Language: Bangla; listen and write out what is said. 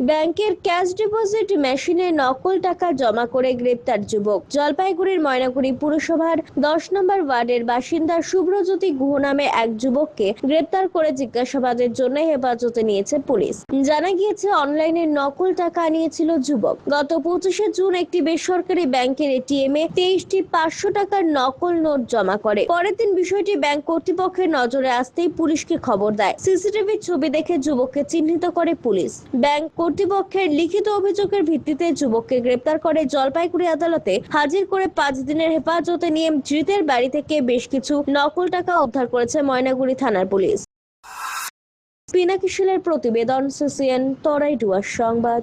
ব্যাংকের ক্যাশ ডিপোজিট মেশিনে নকল টাকা জমা করে গ্রেপ্তার যুবক। জলপাইগুড়ির ময়নাগুড়ি পুরসভার দশ নম্বর ওয়ার্ডের বাসিন্দা শুভ্রজ্যোতি গুহ নামে এক যুবককে গ্রেপ্তার করে জিজ্ঞাসাবাদের জন্য হেফাজতে নিয়েছে পুলিশ। জানা গিয়েছে, অনলাইনে নকল টাকা নিয়েছিল যুবক। গত পঁচিশে জুন একটি বেসরকারি ব্যাংকের এটিএম এ তেইশটি পাঁচশো টাকার নকল নোট জমা করে। পরের দিন বিষয়টি ব্যাংক কর্তৃপক্ষের নজরে আসতেই পুলিশকে খবর দেয়। সিসিটিভির ছবি দেখে যুবককে চিহ্নিত করে পুলিশ। ব্যাংক কর্তৃপক্ষের লিখিত অভিযোগের ভিত্তিতে যুবককে গ্রেপ্তার করে জলপাইগুড়ি আদালতে হাজির করে পাঁচ দিনের হেফাজতে নিয়ে ধৃতের বাড়ি থেকে বেশ কিছু নকল টাকা উদ্ধার করেছে ময়নাগুড়ি থানার পুলিশ। পিনাকিশিলের প্রতিবেদন, সিসিএন, তরাইডুয়ার সংবাদ।